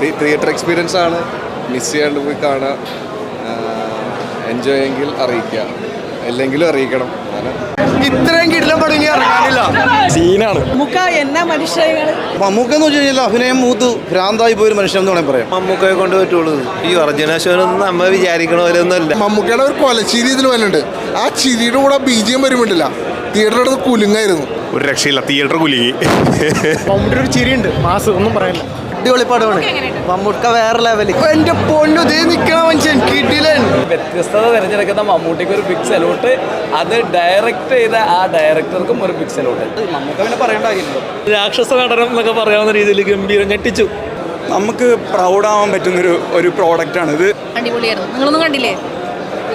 Theatre experience ആണ്. Miss ചെയ്യാണ്ട് പോയി കാണുക എൻജോയ് എങ്കിൽ അറിയിക്കുക. അല്ലെങ്കിലും അറിയിക്കണം. ഇത്രയും കിടലം പടം ഇനി ഇറങ്ങാനില്ല. സീനാണ്. മമ്മൂക്ക എന്ന് വെച്ച് കഴിഞ്ഞാൽ അഭിനയം മൂത്ത് ഭ്രാന്തായി പോയൊരു മനുഷ്യൻ എന്ന് വേണമെങ്കിൽ പറയാം. മമ്മൂക്കയെ കൊണ്ട് പറ്റുള്ളൂ. ഈ ഒറിജിനേഷനൊന്നും നമ്മൾ വിചാരിക്കണ പോലെ ഒന്നുമല്ല മമ്മൂക്കയുടെ ഒരു കൊലച്ചിരി ഇതിൽ വന്നിട്ടുണ്ട് ആ ചിരിയുടെ കൂടെ ബീജിയം വരുമ്പോണ്ടില്ല. തിയേറ്ററിന്റെ അടുത്ത് കുലുങ്ങായിരുന്നു. ഒരു രക്ഷയില്ല. തിയേറ്റർ കുലുങ്ങി. മമ്മൂട്ടിയുടെ ഒരു ചിരിയുണ്ട്. മാസ് ഒന്നും പറയാനില്ല അടിപൊളി പടമാണ്. മമ്മൂക്ക വേറെ ലെവലിൽ എന്റെ പൊന്നു ദേ നിക്കണ മനുഷ്യൻ കിടിലൻ. വ്യത്യസ്തത തിരഞ്ഞെടുക്കുന്ന മമ്മൂട്ടിക്ക് ഒരു ബിഗ് സലൂട്ട് അത് ഡയറക്റ്റ് ചെയ്ത ആ ഡയറക്ടർക്കും ഒരു ബിഗ് സലൂട്ട് മമ്മൂക്ക പിന്നെ പറയേണ്ടാകില്ലല്ലോ രാക്ഷസ നടനം എന്നൊക്കെ പറയാവുന്ന രീതിയിൽ ഗംഭീരം ഞെട്ടിച്ചു. നമുക്ക് പ്രൗഡാവാൻ പറ്റുന്ന ഒരു പ്രോഡക്റ്റാണ് ഇത്. അടിപൊളിയായിരുന്നു. നിങ്ങളൊന്നും കണ്ടില്ലേ?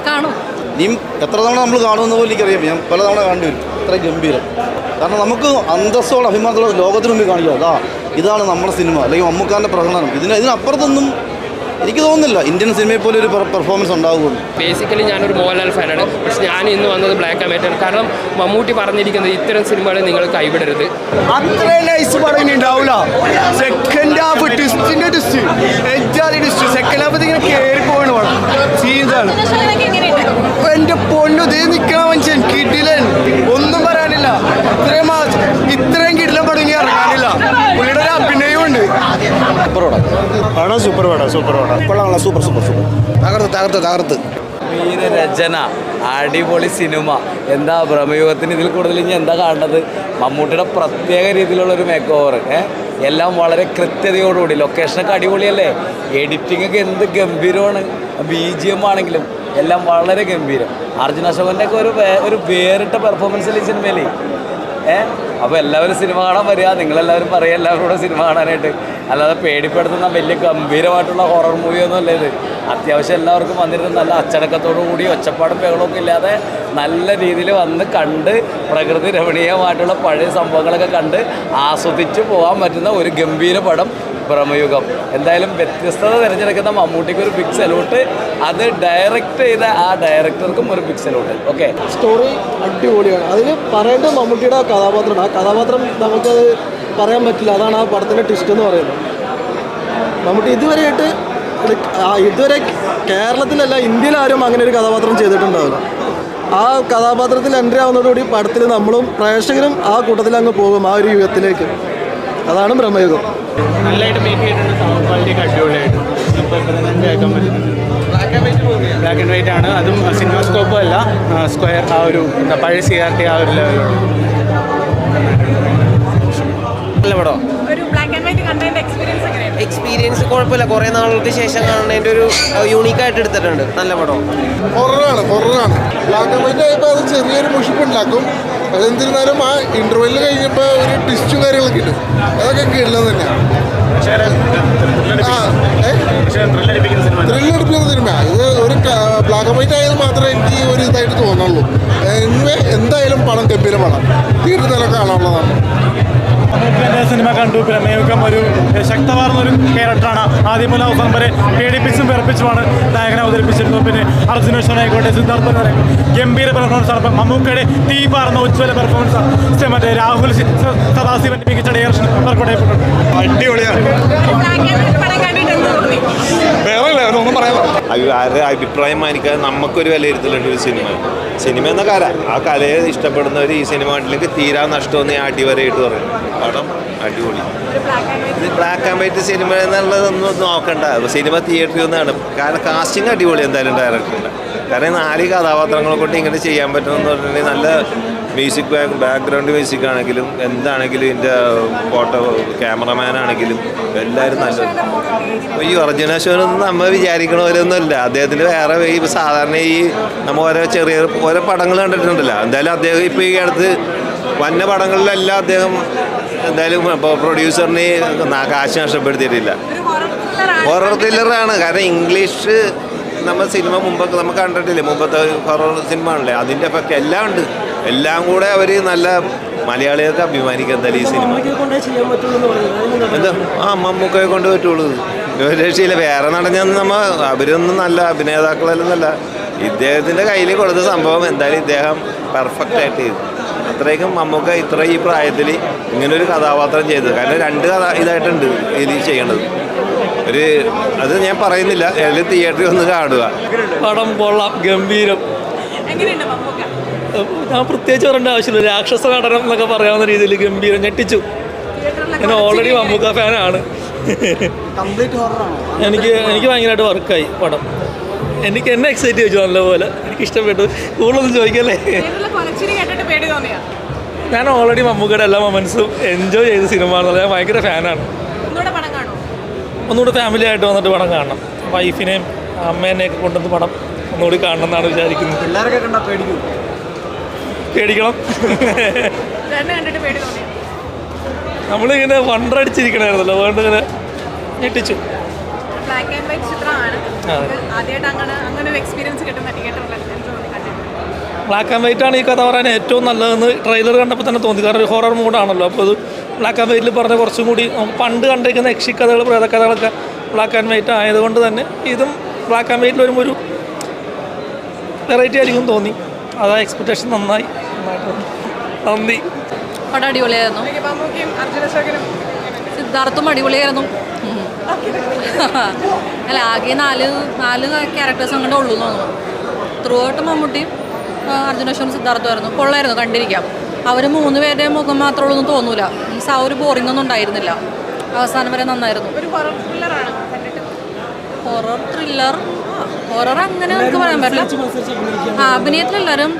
കാണും. ഇനിയും എത്ര തവണ നമ്മൾ കാണുമെന്ന് പോലും എനിക്കറിയാം. ഞാൻ പല തവണ കണ്ടു വരും ഇത്ര ഗംഭീരം. കാരണം നമുക്ക് അന്തസ്സോളം അഭിമാനത്തോളം ലോകത്തിന് മുമ്പിൽ കാണിക്കുക അതാ. ഇതാണ് നമ്മുടെ സിനിമ അല്ലെങ്കിൽ മമ്മൂക്കാന്റെ പ്രകടനം. ഇതിന് ഇതിനപ്പുറത്തൊന്നും എനിക്ക് തോന്നുന്നില്ല ഇന്ത്യൻ സിനിമയെ പോലെ ഒരു പെർഫോമൻസ് ഉണ്ടാകുമെന്ന് ബേസിക്കലി ഞാനൊരു മോഹൻലാൽ ഫാനാണ്. പക്ഷെ ഞാൻ ഇന്ന് വന്നത് ബ്ലാക്ക് ആൻഡ് വൈറ്റ് ആണ്. കാരണം മമ്മൂട്ടി പറഞ്ഞിരിക്കുന്നത് ഇത്തരം സിനിമകൾ നിങ്ങൾ കൈവിടരുത്. അത്ര നൈസ് പടം ഉണ്ടാവില്ല സെക്കൻഡ് ഹാഫ് ട്വിസ്റ്റിന്റെ ട്വിസ്റ്റ് എജ്ജാതി ട്വിസ്റ്റ് സെക്കൻഡ് ഹാഫ് ഇങ്ങനെ കയറി പോകണ പടം. സീൻസ് എന്റെ പൊണ്ണു ദേ നിക്കണ മനുഷ്യൻ കിട്ടില്ല ഒന്നും പറയാനില്ല. ഇത്രയും മാസം ഇത്രയും കിടിലൻ പടം ഇനി ഇറങ്ങാനില്ല പുള്ളിയുടെ ഒരു അഭിനയമുണ്ട് പടം സൂപ്പർ പടം സൂപ്പർ പടം. കൊള്ളാം സൂപ്പർ സൂപ്പർ സൂപ്പർ തകർത്ത് തകർത്ത് തകർത്ത്. വീരരചന അടിപൊളി സിനിമ. എന്താ ഭ്രമയുഗത്തിന് ഇതിൽ കൂടുതൽ ഇനി എന്താ കാണേണ്ടത്? മമ്മൂട്ടിയുടെ പ്രത്യേക രീതിയിലുള്ള ഒരു മേക്ക് ഓവർ എല്ലാം വളരെ കൃത്യതയോടുകൂടി. ലൊക്കേഷനൊക്കെ അടിപൊളിയല്ലേ? എഡിറ്റിംഗ് ഒക്കെ എന്ത് ഗംഭീരമാണ്. ബി ജി എം ആണെങ്കിലും എല്ലാം വളരെ ഗംഭീരം. അർജുന അശോകന്റെ ഒക്കെ ഒരു ഒരു വേറിട്ട പെർഫോമൻസ് ഈ സിനിമയിൽ ഏ? അപ്പോൾ എല്ലാവരും സിനിമ കാണാൻ വരിക. നിങ്ങളെല്ലാവരും പറയുക എല്ലാവരും കൂടെ സിനിമ കാണാനായിട്ട്. അല്ലാതെ പേടിപ്പെടുത്തുന്ന വലിയ ഗംഭീരമായിട്ടുള്ള ഹൊറർ മൂവിയൊന്നും അല്ല ഇത്. അത്യാവശ്യം എല്ലാവർക്കും വന്നിരുന്ന നല്ല അച്ചടക്കത്തോടു കൂടി ഒച്ചപ്പാടും ബഹളമൊക്കെ ഇല്ലാതെ നല്ല രീതിയിൽ വന്ന് കണ്ട് പ്രകൃതി രമണീയമായിട്ടുള്ള പഴയ സംഭവങ്ങളൊക്കെ കണ്ട് ആസ്വദിച്ച് പോകാൻ പറ്റുന്ന ഒരു ഗംഭീര പടം ഭ്രമയുഗം എന്തായാലും വ്യത്യസ്തത തിരഞ്ഞെടുക്കുന്ന മമ്മൂട്ടിക്ക് ഒരു ബിഗ് സലൂട്ട് അത് ഡയറക്റ്റ് ചെയ്ത ആ ഡയറക്ടർക്കും ഒരു ബിഗ് സലൂട്ട് ഓക്കെ സ്റ്റോറി അടിപൊളിയാണ്. അതിൽ പറയേണ്ട മമ്മൂട്ടിയുടെ കഥാപാത്രമാണ്. ആ കഥാപാത്രം നമുക്കത് പറയാൻ പറ്റില്ല. അതാണ് ആ പടത്തിന്റെ ട്വിസ്റ്റ് എന്ന് പറയുന്നത്. മമ്മൂട്ടി ഇതുവരെയായിട്ട് ഇത് ഇതുവരെ കേരളത്തിലല്ല ഇന്ത്യയിലാരും അങ്ങനെ ഒരു കഥാപാത്രം ചെയ്തിട്ടുണ്ടാവില്ല. ആ കഥാപാത്രത്തിൽ എൻട്രി ആവുന്നതോടുകൂടി പടത്തിൽ നമ്മളും പ്രേക്ഷകരും ആ കൂട്ടത്തിൽ അങ്ങ് പോകും ആ ഒരു യുഗത്തിലേക്ക്. അതാണ് ബ്രഹ്മയുഗം. നല്ലതായിട്ട് മേക്ക് ചെയ്തിട്ടുണ്ട്. സൗണ്ട് ക്വാളിറ്റി അടിപൊളിയായിട്ട്. കേൾക്കാൻ പറ്റുന്നുണ്ട് ബ്ലാക്ക് ആൻഡ് വൈറ്റ് ആണ്. അതും സിനിമ സ്കോപ്പും അല്ല. സ്ക്വയർ ആ ഒരു എന്താ പഴയ സി ആർ ടി ആ ഒരു ലെവലാണ് നല്ല പടം. ഒരു ബ്ലാക്ക് ആൻഡ് വൈറ്റ് കണ്ടതിന്റെ എക്സ്പീരിയൻസ് കുഴപ്പമില്ല. കുറേ നാളുകൾക്ക് ശേഷം കാണുന്നതിന്റെ ഒരു യൂണീക്കായിട്ട് എടുത്തിട്ടുണ്ട്. നല്ല പടം. ഹൊററാണ് ഹൊററാണ് ബ്ലാക്ക് ആൻഡ് വൈറ്റ് ആയപ്പോൾ അത് ചെറിയൊരു മുഷിപ്പുണ്ടാക്കും. പക്ഷെ എന്നിരുന്നാലും ആ ഇന്റർവെല്ലിൽ കഴിഞ്ഞപ്പോൾ ഒരു ട്വിസ്റ്റും കാര്യങ്ങളൊക്കെ ഉണ്ട് അതൊക്കെ കിടലം തന്നെയാണ് ത്രില്ലടിപ്പിക്കുന്ന സിനിമ ഇത് ഒരു ബ്ലാക്ക് ആൻഡ് വൈറ്റ് ആയത് മാത്രമേ എനിക്ക് ഒരു ഇതായിട്ട് എനിവേ എന്തായാലും പണം ഗംഭീരമാണ് നില കാണാനുള്ളതാണ് സിനിമ കണ്ടു. പ്രമേയുക്കം ഒരു ശക്തമാർന്ന ഒരു ക്യാരക്ടറാണ് ആദ്യം മുതൽ അവസാനം വരെ പേടിപ്പിച്ചും വിറപ്പിച്ചുമാണ് നായകനെ അവതരിപ്പിച്ചിരുന്നത്. പിന്നെ അർജുനേശ്വരൻ ആയിക്കോട്ടെ സിദ്ധാർത്ഥൻ ഗംഭീര പെർഫോമൻസ് ആണ്. മമ്മൂക്കയുടെ തീ പാർന്ന ഉജ്ജ്വല പെർഫോമൻസ് ആണ്. മറ്റേ രാഹുൽ സദാസിവൻ സദാശിവന്റെ മികച്ച ഡയറക്ഷൻ വർക്കൗട്ട് അഭിപ്രായം മാനിക്കാതെ നമുക്കൊരു വിലയിരുത്തലുണ്ട് ഒരു സിനിമ. സിനിമ എന്ന കല ആ കലയെ ഇഷ്ടപ്പെടുന്നവർ ഈ സിനിമ കണ്ടില്ലെങ്കിൽ തീരാ നഷ്ടമെന്ന് ഞാൻ അടിവരയിട്ട് പറയും. പടം അടിപൊളി. ഇത് ബ്ലാക്ക് ആൻഡ് വൈറ്റ് സിനിമ എന്നുള്ളതൊന്നും നോക്കണ്ട. സിനിമ തിയേറ്ററിൽ നിന്നാണ് കാരണം കാസ്റ്റിംഗ് അടിപൊളി എന്തായാലും ഡയറക്ടറിന്റെ കാരണം നാല് കഥാപാത്രങ്ങളെ കൊണ്ട് ഇങ്ങനെ ചെയ്യാൻ പറ്റുമെന്ന് പറഞ്ഞിട്ടുണ്ടെങ്കിൽ നല്ല മ്യൂസിക് ബാക്ക്ഗ്രൗണ്ട് മ്യൂസിക് ആണെങ്കിലും എന്താണെങ്കിലും ഇതിന്റെ ഫോട്ടോ ക്യാമറമാൻ ആണെങ്കിലും എല്ലാവരും നല്ലത് ഈ ഒറിജിനൽ ഷോനൊന്നും നമ്മൾ വിചാരിക്കണ പോലെയൊന്നുമല്ല അദ്ദേഹത്തിന് വേറെ ഈ സാധാരണ ഈ നമ്മൾ ഓരോ ചെറിയ ഓരോ പടങ്ങൾ കണ്ടിട്ടുണ്ടല്ലോ. എന്തായാലും അദ്ദേഹം ഇപ്പോൾ ഈ അടുത്ത് വന്ന പടങ്ങളിലെല്ലാം അദ്ദേഹം എന്തായാലും പ്രൊഡ്യൂസറിനെ കാശ് നഷ്ടപ്പെടുത്തിയിട്ടില്ല. ഹൊറർ ത്രില്ലറാണ് കാരണം ഇംഗ്ലീഷ് നമ്മൾ സിനിമ മുമ്പൊക്കെ നമ്മൾ കണ്ടിട്ടില്ലേ? മുമ്പത്തെ ഹൊറർ സിനിമ ആണല്ലേ? അതിന്റെ എഫക്റ്റ് എല്ലാം ഉണ്ട്. എല്ലാം കൂടെ അവർ നല്ല മലയാളികൾക്ക് അഭിമാനിക്കാൻ എന്തായാലും ഈ സിനിമ. എന്താ? ആ മമ്മൂക്കയെ കൊണ്ട് പറ്റുള്ളൂ. ഒരു രക്ഷയില്ല. വേറെ നടഞ്ഞൊന്നും നമ്മൾ അവരൊന്നും നല്ല അഭിനേതാക്കളെല്ലാം നല്ല ഇദ്ദേഹത്തിന്റെ കയ്യിൽ കൊടുത്ത സംഭവം എന്തായാലും ഇദ്ദേഹം പെർഫെക്റ്റ് ആയിട്ട് ചെയ്തു. അത്രയ്ക്കും മമ്മൂക്ക ഇത്ര ഈ പ്രായത്തിൽ ഇങ്ങനൊരു കഥാപാത്രം ചെയ്തത്. കാരണം രണ്ട് കഥ ഇതായിട്ടുണ്ട് ഇതിൽ ചെയ്യേണ്ടത്. ഒരു അത് ഞാൻ പറയുന്നില്ല. ഏതെങ്കിലും തിയേറ്ററിൽ ഒന്ന് കാണുക. പടം കൊള്ളാം. ഗംഭീരം. എങ്ങനെയുണ്ട് ഞാൻ പ്രത്യേകിച്ച് പറയേണ്ട ആവശ്യമില്ല. രാക്ഷസ നടനം എന്നൊക്കെ പറയാവുന്ന രീതിയിൽ ഗംഭീരം ഞെട്ടിച്ചു. ഞാൻ ഓൾറെഡി മമ്മൂക്ക ഫാനാണ്. എനിക്ക് എനിക്ക് ഭയങ്കരമായിട്ട് വർക്കായി പടം. എനിക്ക് എന്നെ എക്സൈറ്റ് ചെയ്തു നല്ലപോലെ. എനിക്ക് ഇഷ്ടപ്പെട്ടു. കൂടുതലൊന്നും ചോദിക്കല്ലേ? തിയേറ്ററിലെ കൊലച്ചിരി കേട്ടിട്ട് പേടി തോന്നിയാ? ഞാൻ ഓൾറെഡി മമ്മൂക്കയുടെ എല്ലാ മൊമെൻസും എൻജോയ് ചെയ്ത സിനിമ എന്നുള്ളത് ഞാൻ ഭയങ്കര ഫാനാണ് ഒന്നുകൂടെ പടം കാണും? ഒന്നുകൂടി ഫാമിലി ആയിട്ട് വന്നിട്ട് പടം കാണണം. വൈഫിനെയും അമ്മേനെയൊക്കെ കൊണ്ടുവന്ന് പടം ഒന്നുകൂടി കാണണം എന്നാണ് വിചാരിക്കുന്നത്. എല്ലാവരൊക്കെ കണ്ടാൽ പേടിക്കും. പേടിക്കണം. നമ്മളിങ്ങനെ വണ്ടടിച്ചിരിക്കണമായിരുന്നല്ലോ അതുകൊണ്ട് ഇങ്ങനെ ഞെട്ടിച്ചു. ബ്ലാക്ക് ആൻഡ് വൈറ്റ് ചിത്രമാണ്. ആദ്യമായിട്ട് അങ്ങനെ അങ്ങനെ ഒരു എക്സ്പീരിയൻസ് കിട്ടുന്ന തിയേറ്ററിൽ ബ്ലാക്ക് ആൻഡ് വൈറ്റ് ആണ് ഈ കഥ പറയാൻ ഏറ്റവും നല്ലതെന്ന് ട്രെയിലർ കണ്ടപ്പോൾ തന്നെ തോന്നി. കാരണം ഒരു ഹൊറർ മൂഡാണല്ലോ അപ്പോൾ അത് ബ്ലാക്ക് ആൻഡ് വൈറ്റിൽ പറഞ്ഞ കുറച്ചും കൂടി നമുക്ക് പണ്ട് കണ്ടിരിക്കുന്ന യക്ഷിക്കഥകൾ പ്രേതക്കഥകളൊക്കെ ബ്ലാക്ക് ആൻഡ് വൈറ്റ് ആയതുകൊണ്ട് തന്നെ ഇതും ബ്ലാക്ക് ആൻഡ് വൈറ്റിൽ വരുമ്പോൾ ഒരു വെറൈറ്റി ആയിരിക്കും തോന്നി. അതാ എക്സ്പെക്റ്റേഷൻ നന്നായി. നന്ദി. പടം അടിപൊളിയായിരുന്നു. സിദ്ധാർത്ഥും അടിപൊളിയായിരുന്നു. അല്ല ആകെ നാല് നാല് ക്യാരക്ടേഴ്സ് അങ്ങോട്ട് ഉള്ളൂ എന്ന് തോന്നുന്നു. ത്രൂ ഔട്ട് മമ്മൂട്ടിയും ആ, അർജുന അശോകനും സിദ്ധാർത്ഥമായിരുന്നു കൊള്ളായിരുന്നു കണ്ടിരിക്കാം. അവർ മൂന്ന് പേരുടെ മുഖം മാത്രമേ ഉള്ളൂ എന്ന് തോന്നൂല. മീൻസ് ആ ഒരു ബോറിംഗ് ഒന്നും ഉണ്ടായിരുന്നില്ല. അവസാനം വരെ നന്നായിരുന്നു. ഒരു ഹൊറർ ത്രില്ലർ ഹൊറർ അങ്ങനെ നമുക്ക് പറയാൻ പറ്റില്ല. ആ അഭിനയത്തിലെല്ലാവരും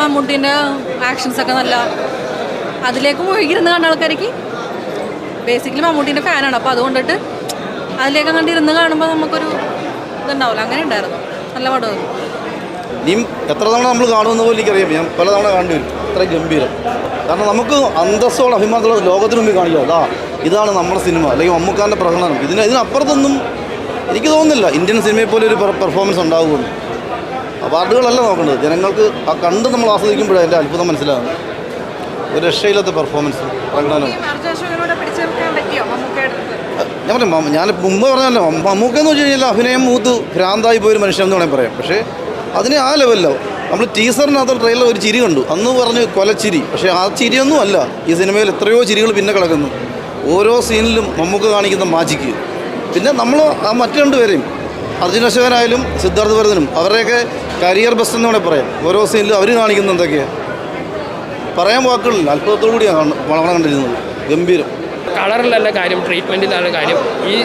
മമ്മൂട്ടീന്റെ ആക്ഷൻസ് ഒക്കെ നല്ല അതിലേക്ക് മുഴുകിയിരുന്ന് കണ്ട ആൾക്കാർക്ക് ബേസിക്കലി മമ്മൂട്ടീന്റെ ഫാനാണ് അപ്പോൾ അതുകൊണ്ടിട്ട് അതിലേക്ക് കണ്ടിരുന്ന് കാണുമ്പോൾ നമുക്കൊരു ഇതുണ്ടാവില്ല. അങ്ങനെ ഉണ്ടായിരുന്നു. നല്ല പടമായിരുന്നു. ഇനിയും എത്ര തവണ നമ്മൾ കാണുമെന്ന് പോലും എനിക്കറിയാം ഞാൻ പല തവണ കാണേണ്ടി വരും അത്ര ഗംഭീരം. കാരണം നമുക്ക് അന്തസ്സോടെ അഭിമാനത്തോടെ ലോകത്തിന് മുമ്പിൽ കാണിക്കുക. അതാ ഇതാണ് നമ്മുടെ സിനിമ. അല്ലെങ്കിൽ മമ്മൂക്കാന്റെ പ്രകടനം. ഇതിന് ഇതിനപ്പുറത്തൊന്നും എനിക്ക് തോന്നുന്നില്ല. ഇന്ത്യൻ സിനിമയെ പോലെ ഒരു പെർഫോമൻസ് ഉണ്ടാകുമെന്ന് അവാർഡുകളല്ല നോക്കേണ്ടത് ജനങ്ങൾക്ക് ആ കണ്ട് നമ്മൾ ആസ്വദിക്കുമ്പോഴേ അതിന്റെ അത്ഭുതം മനസ്സിലാകും ഒരു രക്ഷയില്ലാത്ത പെർഫോമൻസ് പ്രകടനം. ഞാൻ പറയാം ഞാൻ മുമ്പ് പറഞ്ഞല്ലോ മമ്മൂക്ക എന്ന് വെച്ച് കഴിഞ്ഞാൽ അഭിനയം മൂത്ത് ഭ്രാന്തായി പോയൊരു മനുഷ്യൻ എന്ന് വേണമെങ്കിൽ പറയാം. പക്ഷേ അതിനെ ആ ലെവലിലോ നമ്മൾ ടീസറിനകത്ത് ട്രെയിലർ ഒരു ചിരി കണ്ടു. അന്ന് പറഞ്ഞ് കൊലച്ചിരി പക്ഷേ ആ ചിരിയൊന്നും അല്ല. ഈ സിനിമയിൽ എത്രയോ ചിരികൾ പിന്നെ കിടക്കുന്നു. ഓരോ സീനിലും മമ്മൂക്ക കാണിക്കുന്ന മാജിക്ക് പിന്നെ നമ്മൾ ആ മറ്റു രണ്ടുപേരെയും അർജുന അശോകനായാലും സിദ്ധാർത്ഥ ഭരതനും അവരുടെയൊക്കെ കരിയർ ബെസ്റ്റ് എന്ന് വേണേൽ പറയാം. ഓരോ സീനിലും അവർ കാണിക്കുന്നത് എന്തൊക്കെയാണ് പറയാൻ വാക്കുകളില്ല. അത്ഭുതത്തോടു കൂടിയാണ് വളവണം കണ്ടിരുന്നത്. ഗംഭീരം. കളറിലല്ല കാര്യം ട്രീറ്റ്മെന്റിലാണ് കാര്യം ഈ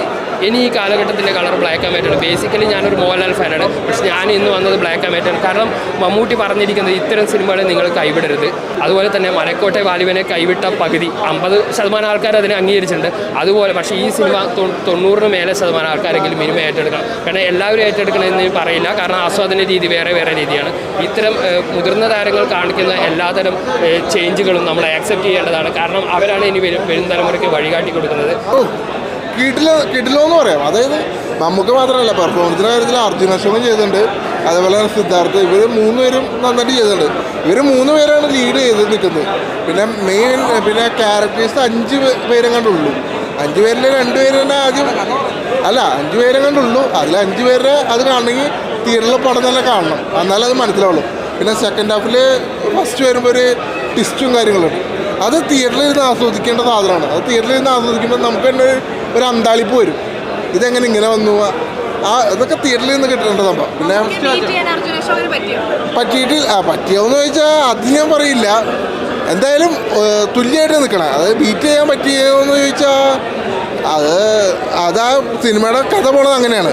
ഇനി ഈ കാലഘട്ടത്തിന്റെ കളർ ബ്ലാക്ക് ആൻഡ് ആണ്. ബേസിക്കലി ഞാനൊരു മോഹൻലാൽ ഫാനാണ്. പക്ഷെ ഞാൻ ഇന്ന് വന്നത് ബ്ലാക്ക് ആൻഡ് ആണ്. കാരണം മമ്മൂട്ടി പറഞ്ഞിരിക്കുന്നത് ഇത്തരം സിനിമകളെ നിങ്ങൾ കൈവിടരുത്. അതുപോലെ തന്നെ മലക്കോട്ടെ വാലുവിനെ കൈവിട്ട പകുതി അമ്പത് ശതമാനം ആൾക്കാർ അതിനെ അംഗീകരിച്ചിട്ടുണ്ട്. അതുപോലെ പക്ഷേ ഈ സിനിമ തൊണ്ണൂറിന് മേലെ ശതമാനം ആൾക്കാരെങ്കിലും മിനിമം ഏറ്റെടുക്കണം. കാരണം എല്ലാവരും ഏറ്റെടുക്കണമെന്ന് പറയില്ല. കാരണം ആസ്വാദന രീതി വേറെ വേറെ രീതിയാണ്. ഇത്തരം മുതിർന്ന താരങ്ങൾ കാണിക്കുന്ന എല്ലാതരം ചേഞ്ചുകളും നമ്മൾ ആക്സെപ്റ്റ് ചെയ്യേണ്ടതാണ്. കാരണം അവരാണ് ഇനി വരും വരും തലമുറയ്ക്ക് വഴികാട്ടി കൊടുക്കുന്നത്. കിടിലോ കിട്ടില്ലോ എന്ന് പറയാം. അതായത് നമുക്ക് മാത്രമല്ല പെർഫോമൻസിന്റെ കാര്യത്തിൽ അർജുന ശ്രമം ചെയ്തിട്ടുണ്ട്. അതേപോലെ തന്നെ സിദ്ധാർത്ഥ് ഇവർ മൂന്നുപേരും നന്നായിട്ട് ചെയ്തിട്ടുണ്ട്. ഇവർ മൂന്ന് പേരാണ് ലീഡ് ചെയ്ത് നിൽക്കുന്നത്. പിന്നെ മെയിൻ പിന്നെ ക്യാരക്ടേഴ്സ് അഞ്ച് പേരും പേരെ കണ്ടുള്ളൂ അഞ്ച് പേരിൽ രണ്ട് പേര് തന്നെ ആദ്യം അല്ല അഞ്ച് പേരെ കണ്ടുള്ളൂ അതിൽ അഞ്ച് പേരുടെ അത് കാണണമെങ്കിൽ തിയേറ്ററിൽ പടം തന്നെ കാണണം. എന്നാലേ അത് മനസ്സിലാവുള്ളൂ. പിന്നെ സെക്കൻഡ് ഹാഫിൽ ഫസ്റ്റ് വരുമ്പോൾ ഒരു ടിസ്റ്റും കാര്യങ്ങളുണ്ട് അത് തിയേറ്ററിൽ ഇരുന്ന് ആസ്വദിക്കേണ്ട സാധനമാണ്. അത് തിയേറ്ററിൽ ഇരുന്ന് ആസ്വദിക്കുമ്പോൾ നമുക്ക് തന്നെ ഒരു- അന്താളിപ്പ് വരും. ഇതെങ്ങനെ ഇങ്ങനെ വന്നു? ആ ഇതൊക്കെ തിയേറ്ററിൽ നിന്ന് കിട്ടേണ്ട സംഭവം. പിന്നെ പറ്റിയിട്ട് ആ പറ്റിയോന്ന് ചോദിച്ചാൽ അത് ഞാൻ പറയില്ല. എന്തായാലും തുല്യമായിട്ട് നിൽക്കണം അത് ബീറ്റ് ചെയ്യാൻ പറ്റിയോന്ന് ചോദിച്ചാൽ അത് അതാ സിനിമയുടെ കഥ പോണത് അങ്ങനെയാണ്.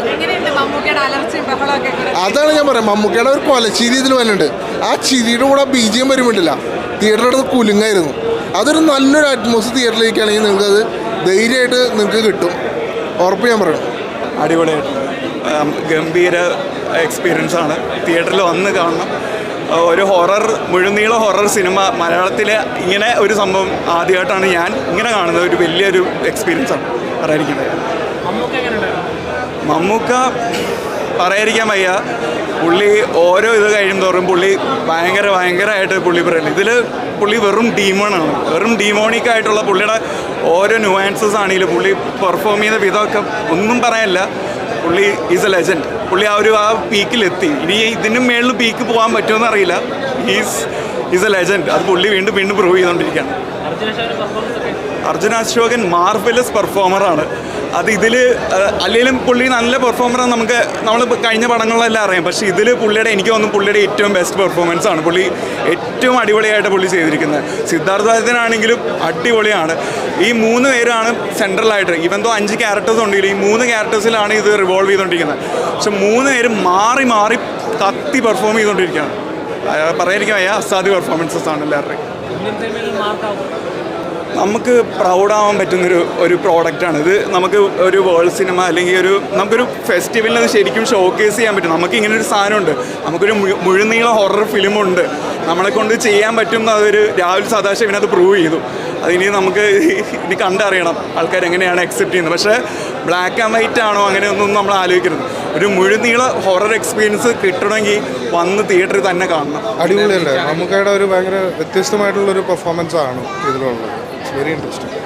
അതാണ് ഞാൻ പറയാം മമ്മൂക്കയുടെ ഒരു കൊലച്ചിരി ഇതിൽ വന്നിട്ടുണ്ട് ആ ചിരിയുടെ കൂടെ ബി ജി എം വരുമ്പോണ്ടില്ല തിയേറ്ററിന്റെ അടുത്ത് കുലുങ്ങായിരുന്നു. അതൊരു നല്ലൊരു അറ്റ്മോസ്ഫിയർ തിയേറ്ററിലേക്കാണെങ്കിൽ നിങ്ങൾക്കത് ധൈര്യമായിട്ട് നിങ്ങൾക്ക് കിട്ടും. ഉറപ്പ് ഞാൻ പറയണം. അടിപൊളിയായിട്ട്. ഗംഭീര എക്സ്പീരിയൻസ് ആണ്. തിയേറ്ററിൽ വന്ന് കാണണം. ഒരു ഹൊറർ മുഴുനീള ഹൊറർ സിനിമ മലയാളത്തിൽ ഇങ്ങനെ ഒരു സംഭവം ആദ്യമായിട്ടാണ് ഞാൻ ഇങ്ങനെ കാണുന്നത്. ഒരു വലിയൊരു എക്സ്പീരിയൻസ് ആണ്. പറയാതിരിക്കുന്നത് മമ്മൂക്ക പറയാതിരിക്കാൻ വയ്യ. പുള്ളി ഓരോ ഇത് കഴിയുന്തോറും പുള്ളി ഭയങ്കര ഭയങ്കരമായിട്ട് പുള്ളി പറയുന്നത് ഇതിൽ പുള്ളി വെറും ഡീമോണാണ് വെറും ഡീമോണിക് ആയിട്ടുള്ള പുള്ളിയുടെ ഓരോ ന്യൂവാൻസസ് ആണെങ്കിലും പുള്ളി പെർഫോം ചെയ്യുന്ന വിധമൊക്കെ ഒന്നും പറയാനില്ല. പുള്ളി ഈസ് എ ലെജൻഡ് പുള്ളി ആ ഒരു ആ പീക്കിലെത്തി ഇനി ഇതിനും മേളിൽ പീക്ക് പോകാൻ പറ്റുമെന്ന് അറിയില്ല. ഈസ് ഈസ് എ ലെജൻഡ് അത് പുള്ളി വീണ്ടും വീണ്ടും പ്രൂവ് ചെയ്തുകൊണ്ടിരിക്കുകയാണ് അർജുന അശോകൻ മാർവലസ് പെർഫോമറാണ് അത് ഇതിൽ അല്ലെങ്കിലും പുള്ളി നല്ല പെർഫോമറാണ് നമുക്ക് നമ്മൾ കഴിഞ്ഞ പടങ്ങളിലെല്ലാം അറിയാം. പക്ഷേ ഇതിൽ പുള്ളിയുടെ എനിക്ക് തോന്നുന്നു പുള്ളിയുടെ ഏറ്റവും ബെസ്റ്റ് പെർഫോമൻസ് ആണ്. പുള്ളി ഏറ്റവും അടിപൊളിയായിട്ട് പുള്ളി ചെയ്തിരിക്കുന്നത്. സിദ്ധാർത്ഥനാണെങ്കിലും അടിപൊളിയാണ്. ഈ മൂന്ന് പേരാണ് സെൻട്രലായിട്ട് ഇവൻ തോ അഞ്ച് ക്യാരക്ടേഴ്സ് ഉണ്ടെങ്കിൽ ഈ മൂന്ന് ക്യാരക്ടേഴ്സിലാണ് ഇത് റിവോൾവ് ചെയ്തുകൊണ്ടിരിക്കുന്നത് പക്ഷെ മൂന്ന് പേരും മാറി മാറി കത്തി പെർഫോം ചെയ്തുകൊണ്ടിരിക്കുകയാണ് പറയാനിരിക്കും അയാ അസാധ്യ പെർഫോമൻസസ് ആണ് എല്ലാവരുടെയും. നമുക്ക് പ്രൗഡാവാൻ പറ്റുന്നൊരു ഒരു പ്രോഡക്റ്റാണ് ഇത് നമുക്ക് ഒരു വേൾഡ് സിനിമ അല്ലെങ്കിൽ ഒരു നമുക്കൊരു ഫെസ്റ്റിവലിന് അത് ശരിക്കും ഷോക്കേസ് ചെയ്യാൻ പറ്റും. നമുക്ക് ഇങ്ങനെ ഒരു സാധനമുണ്ട്. നമുക്കൊരു മുഴു- മുഴുനീള ഹൊറർ ഫിലിമുണ്ട് നമ്മളെ കൊണ്ട് ചെയ്യാൻ പറ്റും അതൊരു രാഹുൽ സദാശിവൻ അത് പ്രൂവ് ചെയ്തു. അതിനി നമുക്ക് ഇനി കണ്ടറിയണം. ആൾക്കാർ എങ്ങനെയാണ് അക്സെപ്റ്റ് ചെയ്യുന്നത്. പക്ഷേ ബ്ലാക്ക് ആൻഡ് വൈറ്റ് ആണോ അങ്ങനെയൊന്നും നമ്മൾ ആലോചിക്കരുത്. ഒരു മുഴുനീള ഹൊറർ എക്സ്പീരിയൻസ് കിട്ടണമെങ്കിൽ വന്ന് തിയേറ്ററിൽ തന്നെ കാണണം. അടിപൊളിയല്ലേ? നമുക്കവിടെ ഒരു ഭയങ്കര വ്യത്യസ്തമായിട്ടുള്ള ഒരു പെർഫോമൻസ് ആണ് ഇതിലുള്ളത്. ഇറ്റ്സ് വെരി ഇൻട്രസ്റ്റിംഗ്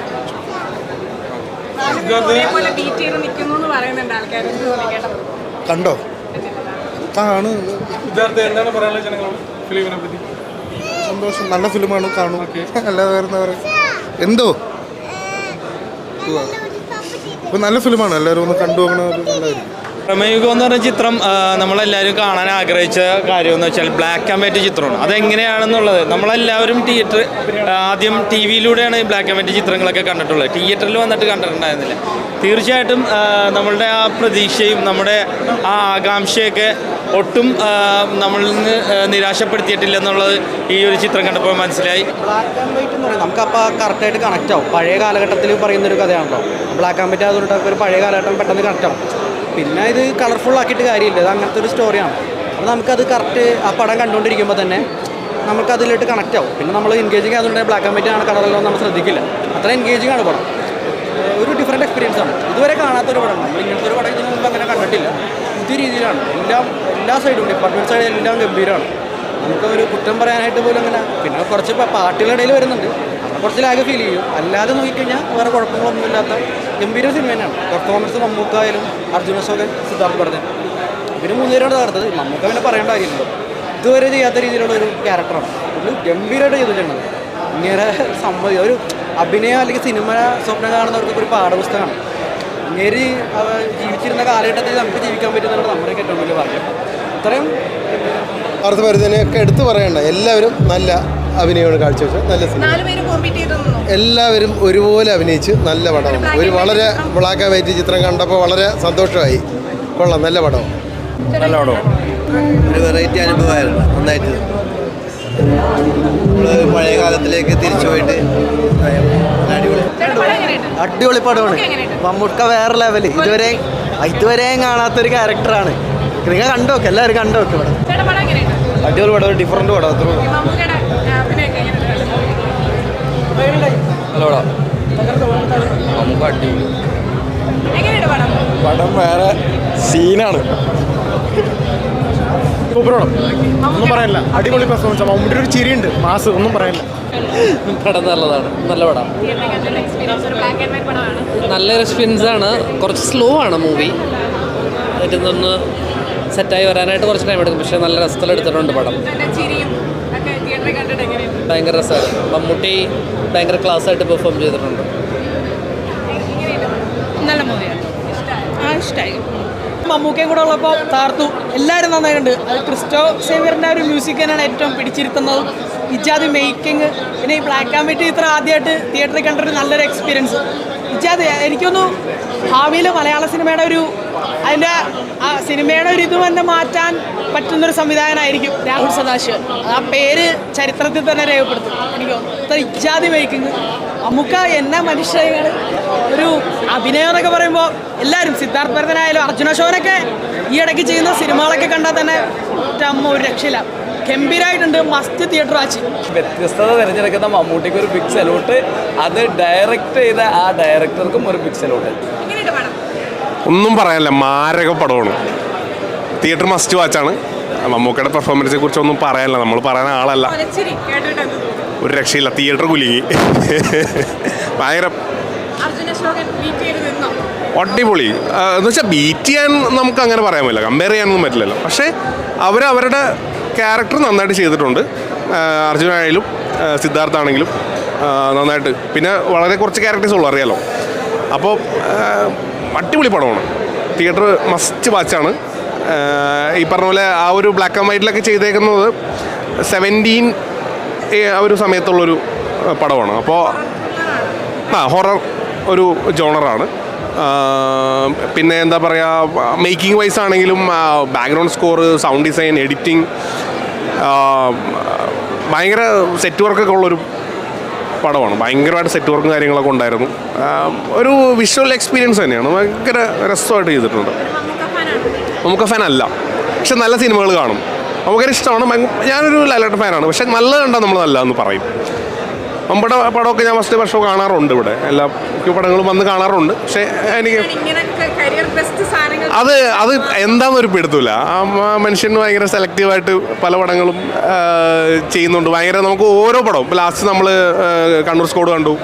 കണ്ടോ? അതാണ് സന്തോഷം. നല്ല ഫിലിമാണ് കാണും. അല്ലാതെ വേറെ എന്താ? പറയുക എന്തോ ഇപ്പൊ നല്ല ഫിലിമാണ് എല്ലാവരും ഒന്ന് കണ്ടു നോക്കണ ഒരു നല്ലതായിരിക്കും. പ്രമേയുഗം എന്ന് പറഞ്ഞ ചിത്രം നമ്മളെല്ലാവരും കാണാൻ ആഗ്രഹിച്ച കാര്യം എന്ന് വെച്ചാൽ ബ്ലാക്ക് ആൻഡ് വൈറ്റ് ചിത്രമാണ്. അതെങ്ങനെയാണെന്നുള്ളത് നമ്മളെല്ലാവരും തിയേറ്റർ ആദ്യം ടി വിയിലൂടെയാണ് ബ്ലാക്ക് ആൻഡ് വൈറ്റ് ചിത്രങ്ങളൊക്കെ കണ്ടിട്ടുള്ളത്. തിയേറ്ററിൽ വന്നിട്ട് കണ്ടിട്ടുണ്ടായിരുന്നില്ല. തീർച്ചയായിട്ടും നമ്മളുടെ ആ പ്രതീക്ഷയും നമ്മുടെ ആ ആകാംക്ഷയൊക്കെ ഒട്ടും നമ്മളിൽ നിന്ന് നിരാശപ്പെടുത്തിയിട്ടില്ല എന്നുള്ളത് ഈ ഒരു ചിത്രം കണ്ടപ്പോൾ മനസ്സിലായി. ബ്ലാക്ക് ആൻഡ് വൈറ്റ് എന്ന് പറയുന്നത് നമുക്കപ്പോൾ കറക്റ്റായിട്ട് കണക്റ്റ് ആവും. പഴയ കാലഘട്ടത്തിൽ പറയുന്നൊരു കഥയാണല്ലോ. ബ്ലാക്ക് ആൻഡ് വൈറ്റ് അതുകൊണ്ട് ഒരു പഴയ കാലഘട്ടം പെട്ടെന്ന് കണക്റ്റ് ആവും. പിന്നെ ഇത് കളർഫുൾ ആക്കിയിട്ട് കാര്യമില്ല. ഇത് അങ്ങനത്തെ ഒരു സ്റ്റോറിയാണ് അപ്പോൾ നമുക്കത് കറക്റ്റ് ആ പടം കണ്ടുകൊണ്ടിരിക്കുമ്പോൾ തന്നെ നമുക്ക് അതിലോട്ട് കണക്റ്റ് ആവും. പിന്നെ നമ്മൾ എൻഗേജിങ് ആയതുകൊണ്ട് ബ്ലാക്ക് ആൻഡ് വൈറ്റ് ആണ് കളറല്ലോ നമ്മൾ ശ്രദ്ധിക്കില്ല. അത്ര എൻഗേജിങ് ആണ് പടം. ഒരു ഡിഫറെന്റ് എക്സ്പീരിയൻസ് ആണ്. ഇതുവരെ കാണാത്തൊരു പടം. നമ്മൾ ഇങ്ങനത്തെ ഒരു പടം ഇതിനു മുമ്പ് അങ്ങനെ കണ്ടിട്ടില്ല. പുതിയ രീതിയിലാണ്. എല്ലാം എല്ലാ സൈഡും ഡിപ്പാർട്ട്മെന്റ് സൈഡ് എല്ലാം ഗംഭീരമാണ് നമുക്ക് ഒരു കുറ്റം പറയാനായിട്ട് പോലും അങ്ങനെ പിന്നെ കുറച്ച് പാർട്ടികളുടെ ഇടയിൽ വരുന്നുണ്ട്. കുറച്ച് ലാഗ് ഫീൽ ചെയ്യും. അല്ലാതെ നോക്കിക്കഴിഞ്ഞാൽ വേറെ കുഴപ്പങ്ങളൊന്നുമില്ലാത്ത ഗംഭീര സിനിമ തന്നെയാണ് പെർഫോമൻസ് മമ്മൂക്കായാലും അർജുന അശോകൻ സിദ്ധാർത്ഥ് ഭരതൻ ഇവർ മൂന്നുപേരാണ് തകർത്തത് മമ്മൂക്ക പിന്നെ പറയേണ്ട കാര്യമില്ലല്ലോ ഇതുവരെ ചെയ്യാത്ത രീതിയിലുള്ള ഒരു ക്യാരക്ടറാണ് പുള്ളി ഗംഭീരമായിട്ട് ചെയ്തിട്ടുണ്ട്. ഇങ്ങനെ സമ്മതി ഒരു അഭിനയം അല്ലെങ്കിൽ സിനിമ സ്വപ്നം കാണുന്നവർക്ക് ഒരു പാഠപുസ്തകമാണ്. ഇങ്ങനെ ജീവിച്ചിരുന്ന കാലഘട്ടത്തിൽ നമുക്ക് ജീവിക്കാൻ പറ്റുന്നതാണ് നമ്മുടെ ഏറ്റവും വലിയ ഭാഗ്യം. ഇത്രയും പാർത്ഥ ഭരതനെയൊക്കെ എടുത്തു പറയണ്ട. എല്ലാവരും നല്ല അഭിനയമാണ് കാഴ്ചവെച്ചത്. നല്ല സിനിമ. എല്ലാവരും ഒരുപോലെ അഭിനയിച്ച് നല്ല പടമാണ് ഒരു വളരെ ബ്ലാക്ക് ആൻഡ് വൈറ്റ് ചിത്രം കണ്ടപ്പോൾ വളരെ സന്തോഷമായി. കൊള്ളാം നല്ല പടം. നല്ല പടം. ഒരു വെറൈറ്റി അനുഭവമായിരുന്നു നന്നായിട്ട്. നമ്മൾ പഴയ കാലത്തിലേക്ക് തിരിച്ചു പോയിട്ട് അടിപൊളി. പടമാണ്. മമ്മൂക്ക വേറെ ലെവൽ ഇതുവരെ ഇതുവരെയും കാണാത്തൊരു ക്യാരക്ടറാണ് നിങ്ങൾ കണ്ടോക്കെ എല്ലാവരും കണ്ടോക്കെ ഇവിടെ. പടം അടിപൊളി പടം ഒരു ഡിഫറെന്റ് പടം അത്ര നല്ല പടം നമുക്ക് അടിപൊളി. എങ്ങനെയുണ്ട് പടം? വേറെ സീനാണ്. സൂപ്പറാണ്. ഒന്നും പറയാനില്ല അടിപൊളി പെർഫോമൻസ് മമ്മൂട്ടി ഒരു ചിരിയുണ്ട്. മാസ് ഒന്നും പറയാനില്ല പടം നല്ലതാണ്. നല്ല പടം. എക്സ്പീരിയൻസ് ഒരു ബ്ലാക്ക് പടമാണ് നല്ല എക്സ്പീരിയൻസ് ആണ് കുറച്ച് സ്ലോ ആണ് മൂവി അതിനൊന്ന് സെറ്റായി വരാനായിട്ട് കുറച്ച് ടൈം എടുക്കും. പക്ഷേ നല്ല രസത്തിലെടുത്തിട്ടുണ്ട് പടം ചേട്ടന്റെ ചിരിയും ഒക്കെ തിയേറ്ററിൽ കണ്ടിട്ട് എങ്ങനെയുണ്ട് ഭയങ്കര രസമാണ് മമ്മൂട്ടി ഭയങ്കര ക്ലാസ് ആയിട്ട് പെർഫോം ചെയ്തിട്ടുണ്ട്. നല്ല മൂവിയാണ്? ഇഷ്ടമായി മമ്മൂക്കയും കൂടെ ഉള്ളപ്പോൾ താർത്തു. എല്ലാവരും നന്നായിട്ടുണ്ട്. അത് ക്രിസ്റ്റോ സേവിയറിന്റെ ഒരു മ്യൂസിക് തന്നെയാണ് ഏറ്റവും പിടിച്ചിരുത്തുന്നത്. ഇജാദ് മേക്കിംഗ് പിന്നെ ഈ ബ്ലാക്ക് ആൻഡ് വൈറ്റ് ഇത്ര ആദ്യമായിട്ട് തിയേറ്ററിൽ കണ്ടൊരു നല്ലൊരു എക്സ്പീരിയൻസ് ഇജാദ് എനിക്കൊന്നു ഭാവിയിൽ മലയാള സിനിമയുടെ ഒരു അതിന്റെ ആ സിനിമയുടെ ഒരു ഇത് തന്നെ മാറ്റാൻ പറ്റുന്നൊരു സംവിധാനമായിരിക്കും രാഹുൽ സദാശിവൻ. ആ പേര് ചരിത്രത്തിൽ തന്നെ രേഖപ്പെടുത്തും. എനിക്ക് ഇത്ര ഇജാതി വഹിക്കുന്നു. അമുക്ക എന്നാ മനുഷ്യയാണ് ഒരു അഭിനയം എന്നൊക്കെ പറയുമ്പോൾ എല്ലാവരും സിദ്ധാർത്ഥ് ഭരതനായാലും അർജുന ഷോനൊക്കെ ഈ ഇടയ്ക്ക് ചെയ്യുന്ന സിനിമകളൊക്കെ കണ്ടാൽ തന്നെ അമ്മ ഒരു രക്ഷയില്ല. ഗംഭീരമായിട്ടുണ്ട് മസ്റ്റ് തിയേറ്റർ വാച്ച്. വ്യത്യസ്തത തിരഞ്ഞെടുക്കുന്ന മമ്മൂട്ടിക്ക് ഒരു ബിഗ് സലൂട്ട് അത് ഡയറക്റ്റ് ചെയ്ത ആ ഡയറക്ടർക്കും ഒരു ബിഗ് സലൂട്ട് ഒന്നും പറയാനില്ല മാരക പടമാണ്. തിയേറ്റർ മസ്റ്റ് വാച്ചാണ് മമ്മൂക്കയുടെ പെർഫോമൻസിനെ കുറിച്ച് ഒന്നും പറയാനില്ല നമ്മൾ പറയാൻ ആളല്ല. ഒരു രക്ഷയില്ല തിയേറ്റർ കുലുങ്ങി. ഭയങ്കര. അടിപൊളി. എന്ന് വെച്ചാൽ ബീറ്റ് ചെയ്യാൻ നമുക്ക് അങ്ങനെ പറയാൻ പറ്റില്ല കമ്പയർ ചെയ്യാനൊന്നും പറ്റില്ലല്ലോ. പക്ഷേ അവർ അവരുടെ ക്യാരക്ടർ നന്നായിട്ട് ചെയ്തിട്ടുണ്ട്. അർജുനായാലും ആ, സിദ്ധാർത്ഥ ആണെങ്കിലും നന്നായിട്ട്. പിന്നെ വളരെ കുറച്ച് ക്യാരക്ടേഴ്സ് ഉള്ളൂ അറിയാലോ. അപ്പോൾ അടിപൊളി പടമാണ്. തിയേറ്റർ മസ്റ്റ് വാച്ചാണ്. ഈ പറഞ്ഞ പോലെ ആ ഒരു ബ്ലാക്ക് ആൻഡ് വൈറ്റിലൊക്കെ ചെയ്തേക്കുന്നത് സെവന്റീൻ ആ ഒരു സമയത്തുള്ളൊരു പടമാണ്. അപ്പോൾ ആ ഹൊറർ ഒരു ജോണറാണ് പിന്നെ എന്താ പറയുക മേക്കിംഗ് വൈസ് ആണെങ്കിലും background score sound design editing ഭയങ്കര സെറ്റ് വർക്കൊക്കെ ഉള്ളൊരു പടമാണ്. ഭയങ്കരമായിട്ട് സെറ്റ് വർക്കും കാര്യങ്ങളൊക്കെ ഉണ്ടായിരുന്നു. ഒരു വിഷ്വൽ എക്സ്പീരിയൻസ് തന്നെയാണ്. ഭയങ്കര രസമായിട്ട് ചെയ്തിട്ടുണ്ട്. നമുക്ക് ഫാൻ അല്ല. പക്ഷെ നല്ല സിനിമകൾ കാണും. നമുക്കൊരു ഇഷ്ടമാണ്. ഞാനൊരു ലാലേട്ട ഫാനാണ് പക്ഷെ നല്ലത് കണ്ടാൽ നമ്മൾ നല്ല എന്ന് പറയും. നമ്മുടെ പടമൊക്കെ ഞാൻ ഫസ്റ്റ് വർഷം കാണാറുണ്ട് ഇവിടെ. എല്ലാ പടങ്ങളും വന്ന് കാണാറുണ്ട്. പക്ഷേ എനിക്ക് അത് അത് എന്താണെന്നൊരു പിടുത്തമില്ല. ആ മനുഷ്യന് ഭയങ്കര സെലക്റ്റീവായിട്ട് പല പടങ്ങളും ചെയ്യുന്നുണ്ട്. ഭയങ്കര നമുക്ക് ഓരോ പടവും. ഇപ്പോൾ ലാസ്റ്റ് നമ്മൾ കണ്ണൂർ സ്കോഡ് കണ്ടു.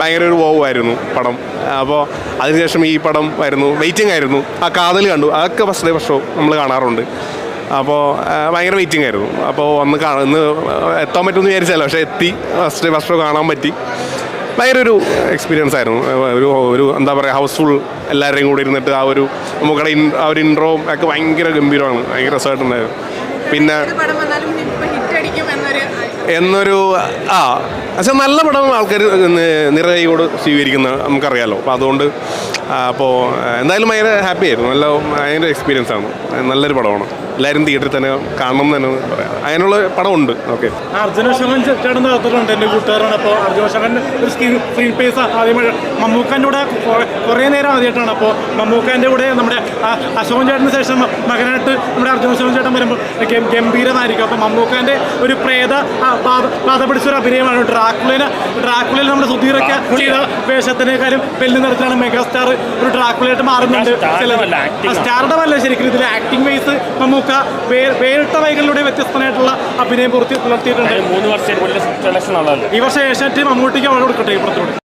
ഭയങ്കര ഒരു വോവായിരുന്നു പടം. അപ്പോൾ അതിനുശേഷം ഈ പടം വരുന്നു. വെയിറ്റിംഗ് ആയിരുന്നു. ആ കാതൽ കണ്ടു. അതൊക്കെ ഫസ്റ്റ് ഡേ ഷോ നമ്മൾ കാണാറുണ്ട്. അപ്പോൾ ഭയങ്കര വെയിറ്റിംഗ് ആയിരുന്നു. അപ്പോൾ വന്ന് കാണാൻ ഇന്ന് എത്താൻ പറ്റുമെന്ന് വിചാരിച്ചല്ലോ പക്ഷേ എത്തി. ഫസ്റ്റ് ഫസ്റ്റ് കാണാൻ പറ്റി. ഭയങ്കര ഒരു എക്സ്പീരിയൻസ് ആയിരുന്നു ഒരു ഒരു എന്താ പറയുക ഹൗസ്ഫുൾ എല്ലാവരെയും കൂടി ഇരുന്നിട്ട് ആ ഒരു നമുക്കടെ ആ ഒരു ഇൻട്രോ ഒക്കെ ഭയങ്കര ഗംഭീരമാണ്. ഭയങ്കര രസമായിട്ടുണ്ടായിരുന്നു പിന്നെ എന്നൊരു ആ പക്ഷെ നല്ല പടം ആൾക്കാർ നിറയോട് സ്വീകരിക്കുന്ന നമുക്കറിയാലോ. അപ്പോൾ അതുകൊണ്ട് അപ്പോൾ എന്തായാലും ഭയങ്കര ഹാപ്പി ആയിരുന്നു. നല്ല ഭയങ്കര എക്സ്പീരിയൻസ് ആണ്. നല്ലൊരു പടമാണ്. എല്ലാവരും തിയേറ്ററിൽ തന്നെ കാണണം എന്ന് തന്നെ പറയാം. അതിനുള്ള പടമുണ്ട്. ഓക്കെ. അർജുന ശങ്കൻ ചേട്ടൻ നടത്തിയിട്ടുണ്ട് എന്റെ കൂട്ടുകാരാണ് അപ്പോൾ അർജുന ശങ്കൻ ഒരു സ്ക്രീൻ സ്ക്രീൻ പേസ് ആദ്യമായി മമ്മൂക്കാന്റെ കൂടെ കുറേ നേരം ആദ്യമായിട്ടാണ്. അപ്പോൾ മമ്മൂക്കാന്റെ കൂടെ നമ്മുടെ അശോകൻ ചേട്ടന് ശേഷം മകനായിട്ട് നമ്മുടെ അർജുന ശോകൻ ചേട്ടൻ വരുമ്പോൾ ഗംഭീരമായിരിക്കും അപ്പോൾ മമ്മൂക്കാന്റെ ഒരു പ്രേത പാത പിടിച്ചൊരു അഭിനയമാണ്. ഡ്രാക്കുളിനെ ഡ്രാക്കുളിൽ നമ്മുടെ സുധീറൊക്കെ ചെയ്ത വേഷത്തിനേക്കാളും വെല്ലു നിറത്തിലാണ് മെഗാസ്റ്റാർ ഒരു ഡ്രാക്കുളയായിട്ട് മാറുന്നുണ്ട്. സ്റ്റാറുടെ വല്ല ശരിക്കും ഇതിൽ ആക്ടിംഗ് വൈസ് മമ്മൂക്ക വേ- വേറിട്ട വൈകളിലൂടെ വ്യത്യസ്തമായിട്ടുള്ള അഭിനയം പൂർത്തി പുലർത്തിയിട്ടുണ്ട്. മൂന്ന് വർഷം ഈ വർഷം ഏഷ്യാനെറ്റ് മമ്മൂട്ടിക്ക് അവിടെ കൊടുക്കട്ടെ ഈ പുറത്തോട്